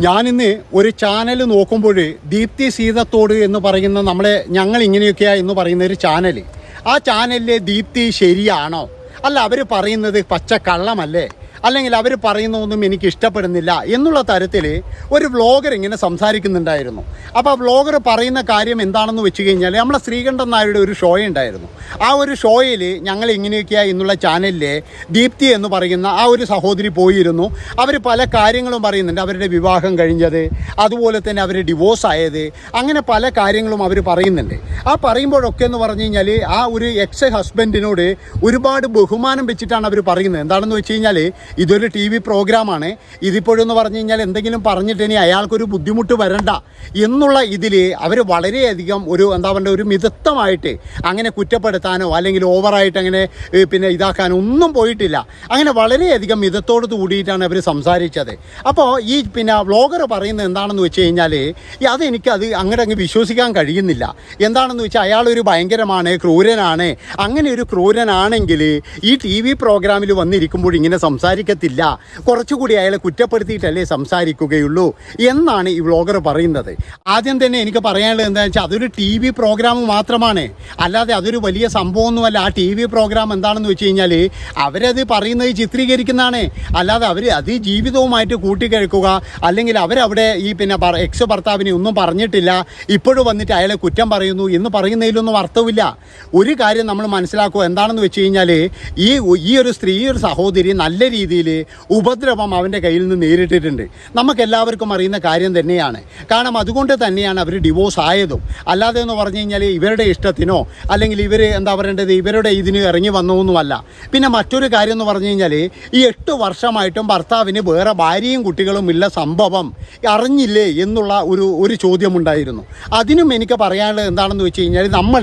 ഞാനിന്ന് ഒരു ചാനൽ നോക്കുമ്പോൾ ദീപ്തി സീതത്തോട് എന്ന് പറയുന്ന നമ്മളെ ഞങ്ങൾ ഇങ്ങനെയൊക്കെയാ എന്ന് പറയുന്ന ഒരു ചാനൽ ആ ചാനലിലെ ദീപ്തി ശരിയാണോ? അല്ല അവർ പറയുന്നത് പച്ച കള്ളമല്ലേ അല്ലെങ്കിൽ അവർ പറയുന്നതൊന്നും എനിക്ക് ഇഷ്ടപ്പെടുന്നില്ല എന്നുള്ള തരത്തിൽ ഒരു വ്ളോഗർ ഇങ്ങനെ സംസാരിക്കുന്നുണ്ടായിരുന്നു. അപ്പോൾ ആ വ്ളോഗർ പറയുന്ന കാര്യം എന്താണെന്ന് വെച്ച് കഴിഞ്ഞാൽ നമ്മളെ ശ്രീകണ്ഠൻ നായരുടെ ഒരു ഷോ ഉണ്ടായിരുന്നു. ആ ഒരു ഷോയിൽ ഞങ്ങൾ ഇങ്ങനെയൊക്കെയാ എന്നുള്ള ചാനലിലെ ദീപ്തി എന്ന് പറയുന്ന ആ ഒരു സഹോദരി പോയിരുന്നു. അവർ പല കാര്യങ്ങളും പറയുന്നുണ്ട്. അവരുടെ വിവാഹം കഴിഞ്ഞത് അതുപോലെ തന്നെ അവർ ഡിവോഴ്സ് ആയത് അങ്ങനെ പല കാര്യങ്ങളും അവർ പറയുന്നുണ്ട്. ആ പറയുമ്പോഴൊക്കെ എന്ന് പറഞ്ഞു കഴിഞ്ഞാൽ ആ ഒരു എക്സ് ഹസ്ബൻഡിനോട് ഒരുപാട് ബഹുമാനം വെച്ചിട്ടാണ് അവർ പറയുന്നത്. എന്താണെന്ന് വെച്ച് കഴിഞ്ഞാൽ ഇതൊരു ടി വി പ്രോഗ്രാമാണ്. ഇതിപ്പോഴെന്ന് പറഞ്ഞു കഴിഞ്ഞാൽ എന്തെങ്കിലും പറഞ്ഞിട്ട് ഇനി അയാൾക്കൊരു ബുദ്ധിമുട്ട് വരണ്ട എന്നുള്ള ഇതിൽ അവർ വളരെയധികം ഒരു എന്താ പറയുക ഒരു മിതത്വമായിട്ട് അങ്ങനെ കുറ്റപ്പെടുത്താനോ അല്ലെങ്കിൽ ഓവറായിട്ട് അങ്ങനെ പിന്നെ ഇതാക്കാനോ ഒന്നും പോയിട്ടില്ല. അങ്ങനെ വളരെയധികം മിതത്തോട് കൂടിയിട്ടാണ് അവർ സംസാരിച്ചത്. അപ്പോൾ ഈ പിന്നെ വ്ളോഗർ പറയുന്നത് എന്താണെന്ന് വെച്ച് കഴിഞ്ഞാൽ അതെനിക്കത് അങ്ങനെ അങ്ങ് വിശ്വസിക്കാൻ കഴിയുന്നില്ല. എന്താണെന്ന് വെച്ചാൽ അയാളൊരു ഭയങ്കരമാണ് ക്രൂരനാണ്. അങ്ങനെ ഒരു ക്രൂരനാണെങ്കിൽ ഈ ടി വി പ്രോഗ്രാമിൽ വന്നിരിക്കുമ്പോൾ ഇങ്ങനെ സംസാരിക്കത്തില്ല. കുറച്ചുകൂടി അയാളെ കുറ്റപ്പെടുത്തിയിട്ടല്ലേ സംസാരിക്കുകയുള്ളൂ എന്നാണ് ഈ വ്ളോഗർ പറയുന്നത്. ആദ്യം തന്നെ എനിക്ക് പറയാനുള്ളത് എന്താണെന്ന് വെച്ചാൽ അതൊരു ടി വി പ്രോഗ്രാം മാത്രമാണ്. അല്ലാതെ അതൊരു വലിയ സംഭവമൊന്നുമല്ല. ആ ടി വി പ്രോഗ്രാം എന്താണെന്ന് വെച്ച് കഴിഞ്ഞാൽ അവരത് പറയുന്നത് ചിത്രീകരിക്കുന്നതാണ്. അല്ലാതെ അവർ അത് ജീവിതവുമായിട്ട് കൂട്ടിക്കഴിക്കുക അല്ലെങ്കിൽ അവരവിടെ ഈ പിന്നെ എക്സ് ഭർത്താവിനെ ഒന്നും പറഞ്ഞിട്ടില്ല. ഇപ്പോഴും വന്നിട്ട് അയാളെ കുറ്റം പറയുന്നു എന്ന് പറയുന്നതിലൊന്നും അർത്ഥമില്ല. ഒരു കാര്യം നമ്മൾ മനസ്സിലാക്കുക എന്താണെന്ന് വെച്ച് കഴിഞ്ഞാൽ ഈ ഈ ഒരു സ്ത്രീ ഒരു സഹോദരി നല്ല രീതിയിൽ ഉപദ്രവം അവന്റെ കയ്യിൽ നിന്ന് നേരിട്ടിട്ടുണ്ട്. നമുക്ക് എല്ലാവർക്കും അറിയുന്ന കാര്യം തന്നെയാണ്. കാരണം അതുകൊണ്ട് തന്നെയാണ് അവർ ഡിവോഴ്സ് ആയതും. അല്ലാതെ എന്ന് പറഞ്ഞു കഴിഞ്ഞാൽ ഇവരുടെ ഇഷ്ടത്തിനോ അല്ലെങ്കിൽ ഇവർ എന്താ പറയേണ്ടത്? ഇവരുടെ ഇതിന് ഇറങ്ങി വന്നതൊന്നുമല്ല. പിന്നെ മറ്റൊരു കാര്യം എന്ന് പറഞ്ഞു കഴിഞ്ഞാൽ ഈ എട്ട് വർഷമായിട്ടും ഭർത്താവിന് വേറെ ഭാര്യയും കുട്ടികളും ഉള്ള സംഭവം. അറിഞ്ഞില്ലേ എന്നുള്ള ഒരു ഒരു ചോദ്യമുണ്ടായിരുന്നു. അതിനും എനിക്ക് പറയാനുള്ളത് എന്താണെന്ന് വെച്ച് കഴിഞ്ഞാൽ നമ്മൾ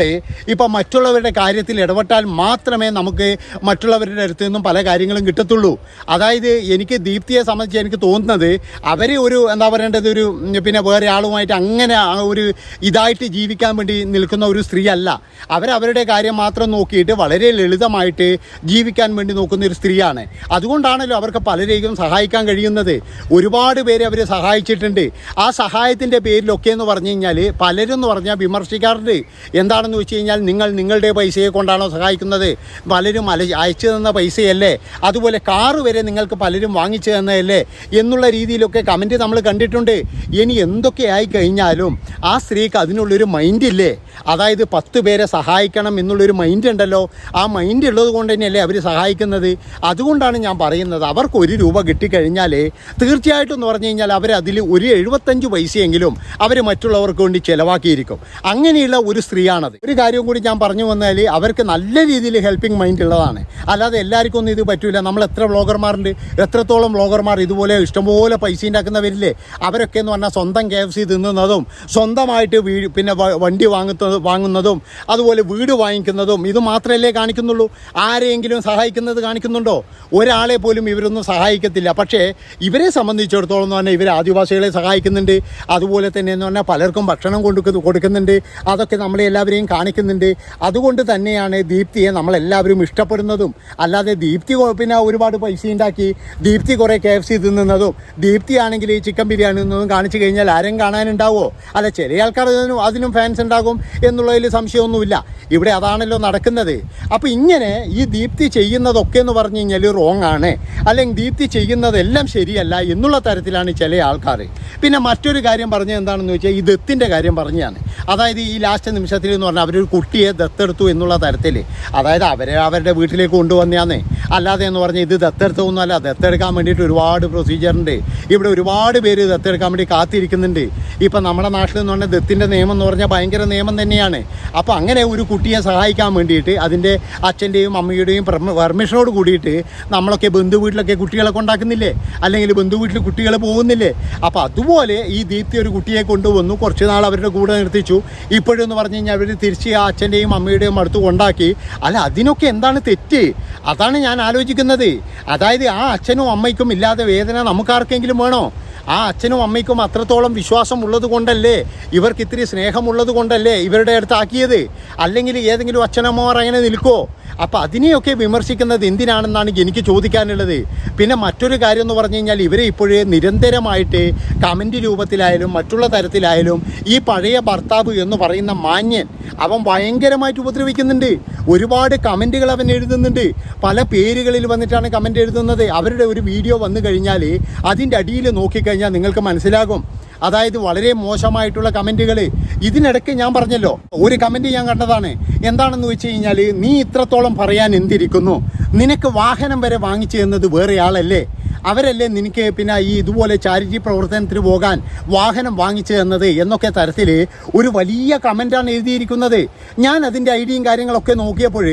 ഇപ്പം മറ്റുള്ളവരുടെ കാര്യത്തിൽ ഇടപെട്ടാൽ മാത്രമേ നമുക്ക് മറ്റുള്ളവരുടെ അടുത്ത് നിന്നും പല കാര്യങ്ങളും കിട്ടത്തുള്ളൂ. അതായത് എനിക്ക് ദീപ്തിയെ സംബന്ധിച്ച് എനിക്ക് തോന്നുന്നത് അവർ ഒരു എന്താ പറയേണ്ടത് ഒരു പിന്നെ വേറെ ആളുമായിട്ട് അങ്ങനെ ഒരു ഇതായിട്ട് ജീവിക്കാൻ വേണ്ടി നിൽക്കുന്ന ഒരു സ്ത്രീ അല്ല അവരവരുടെ കാര്യം മാത്രം നോക്കിയിട്ട് വളരെ ലളിതമായിട്ട് ജീവിക്കാൻ വേണ്ടി നോക്കുന്ന ഒരു സ്ത്രീയാണ്. അതുകൊണ്ടാണല്ലോ അവർക്ക് പലരെയും സഹായിക്കാൻ കഴിയുന്നത്. ഒരുപാട് പേരെ അവർ സഹായിച്ചിട്ടുണ്ട്. ആ സഹായത്തിന്റെ പേരിലൊക്കെ എന്ന് പറഞ്ഞു കഴിഞ്ഞാൽ പലരും എന്ന് പറഞ്ഞാൽ വിമർശിക്കാറുണ്ട്. എന്താണെന്ന് വെച്ച് കഴിഞ്ഞാൽ നിങ്ങൾ നിങ്ങളുടെ പൈസയെ കൊണ്ടാണോ സഹായിക്കുന്നത്? പലരും അയച്ചു തന്ന പൈസയല്ലേ? അതുപോലെ കാറ് വരെ നിങ്ങൾക്ക് പലരും വാങ്ങിച്ചു തന്നതല്ലേ എന്നുള്ള രീതിയിലൊക്കെ കമന്റ് നമ്മൾ കണ്ടിട്ടുണ്ട്. ഇനി എന്തൊക്കെ ആയി കഴിഞ്ഞാലും ആ സ്ത്രീക്ക് അതിനുള്ളൊരു മൈൻഡില്ലേ അതായത് പത്ത് പേരെ സഹായിക്കണം എന്നുള്ളൊരു മൈൻഡ് ഉണ്ടല്ലോ. ആ മൈൻഡ് ഉള്ളത് കൊണ്ട് തന്നെയല്ലേ അവർ സഹായിക്കുന്നത്. അതുകൊണ്ടാണ് ഞാൻ പറയുന്നത് അവർക്ക് ഒരു രൂപ കിട്ടിക്കഴിഞ്ഞാൽ തീർച്ചയായിട്ടും എന്ന് പറഞ്ഞു കഴിഞ്ഞാൽ അവർ അതിൽ ഒരു എഴുപത്തഞ്ച് പൈസയെങ്കിലും അവർ മറ്റുള്ളവർക്ക് വേണ്ടി ചിലവാക്കിയിരിക്കും. അങ്ങനെയുള്ള ഒരു സ്ത്രീയാണത്. ഒരു കാര്യം കൂടി ഞാൻ പറഞ്ഞു വന്നാൽ അവർക്ക് നല്ല രീതിയിൽ ഹെൽപ്പിംഗ് മൈൻഡ് ഉള്ളതാണ്. അല്ലാതെ എല്ലാവർക്കും ഒന്നും ഇത് പറ്റൂല. നമ്മൾ എത്ര വ്ളോഗർമാരുണ്ട് എത്രത്തോളം വ്ളോഗർമാർ ഇതുപോലെ ഇഷ്ടംപോലെ പൈസ ഉണ്ടാക്കുന്നവരില്ലേ? അവരൊക്കെ എന്ന് പറഞ്ഞാൽ സ്വന്തം കെ എഫ് സി തിന്നുന്നതും സ്വന്തമായിട്ട് വീ പിന്നെ വണ്ടി വാങ്ങുന്നത് വാങ്ങുന്നതും അതുപോലെ വീട് വാങ്ങിക്കുന്നതും ഇത് മാത്രമല്ലേ കാണിക്കുന്നുള്ളൂ? ആരെയെങ്കിലും സഹായിക്കുന്നത് കാണിക്കുന്നുണ്ടോ? ഒരാളെ പോലും ഇവരൊന്നും സഹായിക്കത്തില്ല. പക്ഷേ ഇവരെ സംബന്ധിച്ചിടത്തോളം എന്ന് പറഞ്ഞാൽ ഇവർ ആദിവാസികളെ സഹായിക്കുന്നുണ്ട്. അതുപോലെ തന്നെ എന്ന് പറഞ്ഞാൽ പലർക്കും ഭക്ഷണം കൊടുക്കുന്ന കൊടുക്കുന്നുണ്ട്. അതൊക്കെ നമ്മളെ എല്ലാവരെയും കാണിക്കുന്നുണ്ട്. അതുകൊണ്ട് തന്നെയാണ് ദീപ്തിയെ നമ്മളെല്ലാവരും ഇഷ്ടപ്പെടുന്നതും. അല്ലാതെ ദീപ്തി പിന്നെ ഒരുപാട് പൈസ ഉണ്ടാക്കി. ദീപ്തി കുറേ കെ എഫ് സി തിന്നുന്നതും ദീപ്തി ആണെങ്കിൽ ഈ ചിക്കൻ ബിരിയാണി തിന്നതും കാണിച്ചു കഴിഞ്ഞാൽ ആരും കാണാനുണ്ടാവോ? അല്ല ചെറിയ ആൾക്കാർ അതിനും അതിനും ഫാൻസ് ഉണ്ടാകും എന്നുള്ളതിൽ സംശയമൊന്നുമില്ല. ഇവിടെ അതാണല്ലോ നടക്കുന്നത്. അപ്പോൾ ഇങ്ങനെ ഈ ദീപ്തി ചെയ്യുന്നതൊക്കെ എന്ന് പറഞ്ഞു കഴിഞ്ഞാൽ റോങ് ആണ്. അല്ലെങ്കിൽ ദീപ്തി ചെയ്യുന്നതെല്ലാം ശരിയല്ല എന്നുള്ള തരത്തിലാണ് ചില ആൾക്കാർ. പിന്നെ മറ്റൊരു കാര്യം പറഞ്ഞത് എന്താണെന്ന് വെച്ചാൽ ഈ ദത്തിന്റെ കാര്യം പറഞ്ഞാണ് അതായത് ഈ ലാസ്റ്റ് നിമിഷത്തിൽ എന്ന് പറഞ്ഞാൽ അവരൊരു കുട്ടിയെ ദത്തെടുത്തു എന്നുള്ള തരത്തിൽ. അതായത് അവരെ അവരുടെ വീട്ടിലേക്ക് കൊണ്ടുവന്നയാന്നേ അല്ലാതെ എന്ന് പറഞ്ഞാൽ ഇത് ദത്തെടുത്തൊന്നുമല്ല ദത്തെടുക്കാൻ വേണ്ടിയിട്ട് ഒരുപാട് പ്രൊസീജിയറുണ്ട് ഇവിടെ ഒരുപാട് പേര് ദത്തെടുക്കാൻ വേണ്ടി കാത്തിരിക്കുന്നുണ്ട്. ഇപ്പം നമ്മുടെ നാട്ടിൽ എന്ന് പറഞ്ഞാൽ ദത്തിന്റെ നിയമം എന്ന് പറഞ്ഞാൽ ഭയങ്കര നിയമം തന്നെയാണ്. അപ്പോൾ അങ്ങനെ ഒരു കുട്ടിയെ സഹായിക്കാൻ വേണ്ടിയിട്ട് അതിന്റെ അച്ഛന്റെയും അമ്മയുടെയും പെർമിഷനോട് കൂടിയിട്ട് നമ്മളൊക്കെ ബന്ധു വീട്ടിലൊക്കെ കുട്ടികളെ കൊണ്ടാക്കുന്നില്ലേ? അല്ലെങ്കിൽ ബന്ധു വീട്ടിൽ കുട്ടികൾ പോകുന്നില്ലേ? അപ്പോൾ അതുപോലെ ഈ ദീപ്തി ഒരു കുട്ടിയെ കൊണ്ടുവന്നു. കുറച്ച് നാൾ അവരുടെ കൂടെ നിർത്തിച്ചു. ഇപ്പോഴെന്ന് പറഞ്ഞു കഴിഞ്ഞാൽ അവർ തിരിച്ച് ആ അച്ഛന്റെയും അമ്മയുടെയും അടുത്ത് കൊണ്ടാക്കി. അല്ല അതിനൊക്കെ എന്താണ് തെറ്റ്? അതാണ് ഞാൻ ആലോചിക്കുന്നത്. അതായത് ആ അച്ഛനും അമ്മയ്ക്കും ഇല്ലാത്ത വേദന നമുക്കാർക്കെങ്കിലും വേണോ? ആ അച്ഛനും അമ്മയ്ക്കും അത്രത്തോളം വിശ്വാസം ഉള്ളത് കൊണ്ടല്ലേ ഇവർക്ക് ഇത്തിരി സ്നേഹമുള്ളത് കൊണ്ടല്ലേ ഇവരുടെ അടുത്താക്കിയത് അല്ലെങ്കിൽ ഏതെങ്കിലും അച്ഛനമ്മമാർ അങ്ങനെ നിൽക്കുമോ അപ്പോൾ അതിനെയൊക്കെ വിമർശിക്കുന്നത് എന്തിനാണെന്നാണ് എനിക്ക് ചോദിക്കാനുള്ളത്. പിന്നെ മറ്റൊരു കാര്യം എന്ന് പറഞ്ഞു കഴിഞ്ഞാൽ ഇവരെ ഇപ്പോഴേ നിരന്തരമായിട്ട് കമന്റ് രൂപത്തിലായാലും മറ്റുള്ള തരത്തിലായാലും ഈ പഴയ ഭർത്താവ് എന്ന് പറയുന്ന മാന്യൻ അവൻ ഭയങ്കരമായിട്ട് ഉപദ്രവിക്കുന്നുണ്ട്. ഒരുപാട് കമന്റുകൾ അവൻ എഴുതുന്നുണ്ട്. പല പേരുകളിൽ വന്നിട്ടാണ് കമന്റ് എഴുതുന്നത്. അവരുടെ ഒരു വീഡിയോ വന്നു കഴിഞ്ഞാൽ അതിന്റെ അടിയിൽ നോക്കിക്കഴിഞ്ഞാൽ നിങ്ങൾക്ക് മനസ്സിലാകും. അതായത് വളരെ മോശമായിട്ടുള്ള കമന്റുകൾ ഇതിനിടയ്ക്ക് ഞാൻ പറഞ്ഞല്ലോ. ഒരു കമന്റ് ഞാൻ കണ്ടതാണ്. എന്താണെന്ന് വെച്ച് കഴിഞ്ഞാൽ നീ ഇത്രത്തോളം പറയാൻ എന്തിരിക്കുന്നു? നിനക്ക് വാഹനം വരെ വാങ്ങിച്ചു തന്നത് വേറെ ആളല്ലേ? അവരല്ലേ നിനക്ക് പിന്നെ ഈ ഇതുപോലെ ചാരിറ്റി പ്രവർത്തനത്തിന് പോകാൻ വാഹനം വാങ്ങിച്ചു തന്നത് എന്നൊക്കെ തരത്തിൽ ഒരു വലിയ കമന്റാണ് എഴുതിയിരിക്കുന്നത്. ഞാൻ അതിന്റെ ഐഡിയും കാര്യങ്ങളൊക്കെ നോക്കിയപ്പോൾ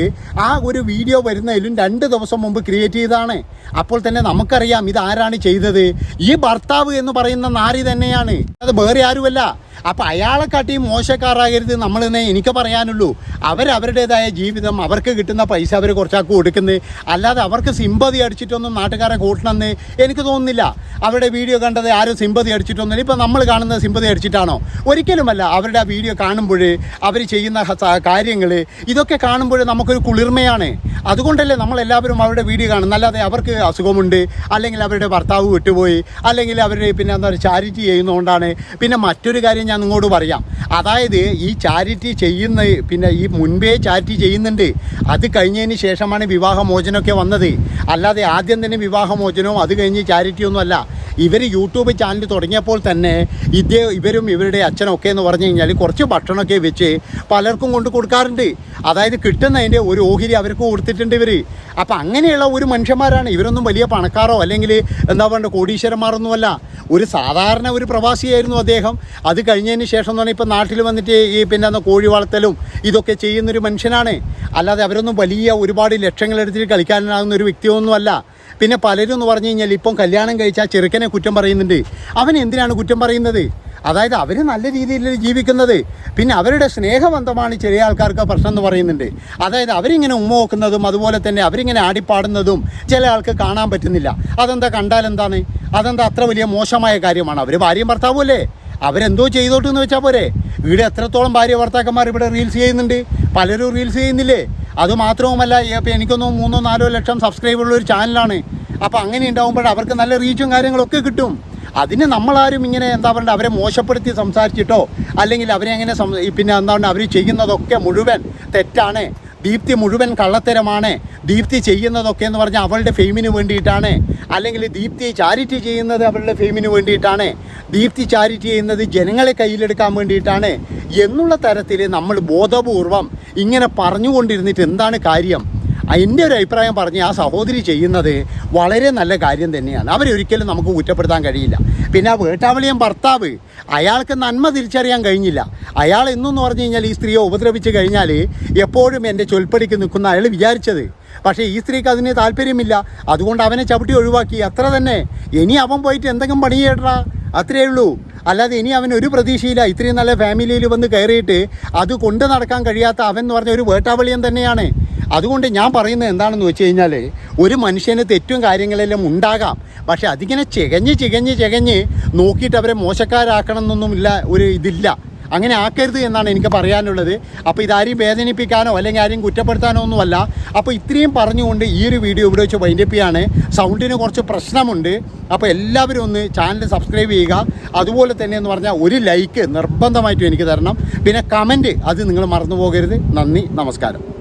ആ ഒരു വീഡിയോ വരുന്നതിലും രണ്ട് ദിവസം മുമ്പ് ക്രിയേറ്റ് ചെയ്തതാണ്. അപ്പോൾ തന്നെ നമുക്കറിയാം ഇത് ആരാണ് ചെയ്തത്. ഈ ഭർത്താവ് എന്ന് പറയുന്ന നാരി തന്നെയാണ്. അത് വേറെ ആരുമല്ല. അപ്പം അയാളെക്കാട്ടിയും മോശക്കാരാകരുത് നമ്മളെന്നേ എനിക്ക് പറയാനുള്ളൂ. അവരവരുടേതായ ജീവിതം അവർക്ക് കിട്ടുന്ന പൈസ അവർ കുറച്ചാൾക്ക് കൊടുക്കുന്നത് അല്ലാതെ അവർക്ക് സിമ്പതി അടിച്ചിട്ടൊന്നും നാട്ടുകാരെ കൂട്ടണമെന്ന് എനിക്ക് തോന്നുന്നില്ല. അവരുടെ വീഡിയോ കണ്ടത് ആരും സിമ്പതി അടിച്ചിട്ടൊന്നും ഇപ്പം നമ്മൾ കാണുന്നത് സിമ്പതി അടിച്ചിട്ടാണോ? ഒരിക്കലുമല്ല അവരുടെ ആ വീഡിയോ കാണുമ്പോൾ അവർ ചെയ്യുന്ന കാര്യങ്ങൾ ഇതൊക്കെ കാണുമ്പോൾ നമുക്കൊരു കുളിർമയാണ്. അതുകൊണ്ടല്ലേ നമ്മളെല്ലാവരും അവരുടെ വീഡിയോ കാണുന്നത് അല്ലാതെ അവർക്ക് അസുഖമുണ്ട് അല്ലെങ്കിൽ അവരുടെ ഭർത്താവ് വിട്ടുപോയി അല്ലെങ്കിൽ അവർ പിന്നെ എന്താ പറയുക ചാരിറ്റി ചെയ്യുന്നതുകൊണ്ടാണ് പിന്നെ മറ്റൊരു കാര്യം ഞാൻ നിങ്ങളോട് പറയാം. അതായത് ഈ ചാരിറ്റി ചെയ്യുന്ന പിന്നെ ഈ മുൻപേ ചാരിറ്റി ചെയ്യുന്നുണ്ട്. അത് കഴിഞ്ഞതിന് ശേഷമാണ് വിവാഹമോചനമൊക്കെ വന്നത്. അല്ലാതെ ആദ്യം തന്നെ വിവാഹമോചനവും അത് കഴിഞ്ഞ് ചാരിറ്റിയൊന്നും അല്ല ഇവർ യൂട്യൂബ് ചാനൽ തുടങ്ങിയപ്പോൾ തന്നെ ഇതേ ഇവരും ഇവരുടെ അച്ഛനൊക്കെ എന്ന് പറഞ്ഞു കഴിഞ്ഞാൽ കുറച്ച് ഭക്ഷണമൊക്കെ വെച്ച് പലർക്കും കൊണ്ട് കൊടുക്കാറുണ്ട്. അതായത് കിട്ടുന്നതിന്റെ ഒരു ഓഹരി അവർക്ക് കൊടുത്തിട്ടുണ്ട് ഇവർ അപ്പം അങ്ങനെയുള്ള ഒരു മനുഷ്യന്മാരാണ്. ഇവരൊന്നും വലിയ പണക്കാരോ അല്ലെങ്കിൽ എന്താ പറയുക കോടീശ്വരന്മാരൊന്നുമല്ല. ഒരു സാധാരണ ഒരു പ്രവാസിയായിരുന്നു അദ്ദേഹം. അത് കഴിഞ്ഞതിന് ശേഷം എന്ന് പറഞ്ഞാൽ ഇപ്പം നാട്ടിൽ വന്നിട്ട് ഈ പിന്നെ കോഴി വളർത്തലും ഇതൊക്കെ ചെയ്യുന്നൊരു മനുഷ്യനാണ്. അല്ലാതെ അവരൊന്നും വലിയ ഒരുപാട് ലക്ഷങ്ങൾ എടുത്തിട്ട് കളിക്കാനാകുന്ന ഒരു വ്യക്തിയൊന്നുമല്ല. പിന്നെ പലരും എന്ന് പറഞ്ഞു കഴിഞ്ഞാൽ ഇപ്പം കല്യാണം കഴിച്ച ആ ചെറുക്കനെ കുറ്റം പറയുന്നുണ്ട്. അവൻ എന്തിനാണ് കുറ്റം പറയുന്നത്? അതായത് അവർ നല്ല രീതിയിൽ ജീവിക്കുന്നത്. പിന്നെ അവരുടെ സ്നേഹബന്ധമാണ് ചെറിയ ആൾക്കാർക്ക് പ്രശ്നം എന്ന് പറയുന്നുണ്ട്. അതായത് അവരിങ്ങനെ ഉമ്മ നോക്കുന്നതും അതുപോലെ തന്നെ അവരിങ്ങനെ ആടിപ്പാടുന്നതും ചില ആൾക്ക് കാണാൻ പറ്റുന്നില്ല. അതെന്താ കണ്ടാൽ എന്താണ്? അതെന്താ അത്ര വലിയ മോശമായ കാര്യമാണ്. അവർ ഭാര്യയും ഭർത്താവും അല്ലേ? അവരെന്തോ ചെയ്തോട്ടെന്ന് വെച്ചാൽ പോരെ. ഇവിടെ എത്രത്തോളം ഭാര്യ ഭർത്താക്കന്മാർ ഇവിടെ റീൽസ് ചെയ്യുന്നുണ്ട്? പലരും റീൽസ് ചെയ്യുന്നില്ലേ? അത് മാത്രവുമല്ല ഇപ്പം എനിക്കൊന്നും മൂന്നോ നാലോ ലക്ഷം സബ്സ്ക്രൈബുള്ള ഒരു ചാനലാണ് അപ്പോൾ അങ്ങനെ ഉണ്ടാകുമ്പോൾ അവർക്ക് നല്ല റീച്ചും കാര്യങ്ങളൊക്കെ കിട്ടും. അതിന് നമ്മളാരും ഇങ്ങനെ എന്താ പറയുക അവരെ മോശപ്പെടുത്തി സംസാരിച്ചിട്ടോ അല്ലെങ്കിൽ അവരെ എങ്ങനെ പിന്നെ എന്താ പറയുക അവർ ചെയ്യുന്നതൊക്കെ മുഴുവൻ തെറ്റാണ്. ദീപ്തി മുഴുവൻ കള്ളത്തരമാണ്. ദീപ്തി ചെയ്യുന്നതൊക്കെ എന്ന് പറഞ്ഞാൽ അവളുടെ ഫെയിമിന് വേണ്ടിയിട്ടാണ്. അല്ലെങ്കിൽ ദീപ്തി ചാരിറ്റി ചെയ്യുന്നത് അവളുടെ ഫെയിമിന് വേണ്ടിയിട്ടാണ്. ദീപ്തി ചാരിറ്റി ചെയ്യുന്നത് ജനങ്ങളെ കയ്യിലെടുക്കാൻ വേണ്ടിയിട്ടാണ്. എന്നുള്ള തരത്തിൽ നമ്മൾ ബോധപൂർവം ഇങ്ങനെ പറഞ്ഞുകൊണ്ടിരുന്നിട്ട് എന്താണ് കാര്യം? എന്റെ ഒരു അഭിപ്രായം പറഞ്ഞ് ആ സഹോദരി ചെയ്യുന്നത് വളരെ നല്ല കാര്യം തന്നെയാണ്. അവരൊരിക്കലും നമുക്ക് കുറ്റപ്പെടുത്താൻ കഴിയില്ല. പിന്നെ ആ വേട്ടാവളിയൻ ഭർത്താവ് അയാൾക്ക് നന്മ തിരിച്ചറിയാൻ കഴിഞ്ഞില്ല. അയാൾ എന്നെന്ന് പറഞ്ഞു കഴിഞ്ഞാൽ ഈ സ്ത്രീയെ ഉപദ്രവിച്ച് കഴിഞ്ഞാൽ എപ്പോഴും എന്റെ ചൊൽപ്പടിക്ക് നിൽക്കുന്ന അയാൾ വിചാരിച്ചത്. പക്ഷേ ഈ സ്ത്രീക്ക് അതിന് താല്പര്യമില്ല. അതുകൊണ്ട് അവനെ ചവിട്ടി ഒഴിവാക്കി. അത്ര തന്നെ. ഇനി അവൻ പോയിട്ട് എന്തെങ്കിലും പണി ചെയ്യട്ടാ അത്രയേ ഉള്ളൂ. അല്ലാതെ ഇനി അവൻ ഒരു പ്രതീക്ഷയില്ല. ഇത്രയും നല്ല ഫാമിലിയിൽ വന്ന് കയറിയിട്ട് അത് കൊണ്ട് നടക്കാൻ കഴിയാത്ത അവൻ എന്ന് പറഞ്ഞ ഒരു വേട്ടാവളിയൻ തന്നെയാണ്. അതുകൊണ്ട് ഞാൻ പറയുന്നത് എന്താണെന്ന് വെച്ച് കഴിഞ്ഞാൽ ഒരു മനുഷ്യന് തെറ്റും കാര്യങ്ങളെല്ലാം ഉണ്ടാകാം. പക്ഷെ അതിങ്ങനെ ചികഞ്ഞ് ചികഞ്ഞ് ചികഞ്ഞ് നോക്കിയിട്ട് അവരെ മോശക്കാരാക്കണം എന്നൊന്നുമില്ല ഒരു ഇതില്ല. അങ്ങനെ ആക്കരുത് എന്നാണ് എനിക്ക് പറയാനുള്ളത്. അപ്പോൾ ഇതാരെയും വേദനിപ്പിക്കാനോ അല്ലെങ്കിൽ ആരെയും കുറ്റപ്പെടുത്താനോ ഒന്നുമല്ല. അപ്പോൾ ഇത്രയും പറഞ്ഞുകൊണ്ട് ഈ ഒരു വീഡിയോ ഇവിടെ വെച്ച് വൈൻഡപ്പ് ചെയ്യാണ്. സൗണ്ടിന് കുറച്ച് പ്രശ്നമുണ്ട്. അപ്പോൾ എല്ലാവരും ഒന്ന് ചാനൽ സബ്സ്ക്രൈബ് ചെയ്യുക. അതുപോലെ തന്നെ എന്ന് പറഞ്ഞാൽ ഒരു ലൈക്ക് നിർബന്ധമായിട്ടും എനിക്ക് തരണം. പിന്നെ കമന്റ് അത് നിങ്ങൾ മറന്നു പോകരുത് നന്ദി നമസ്കാരം.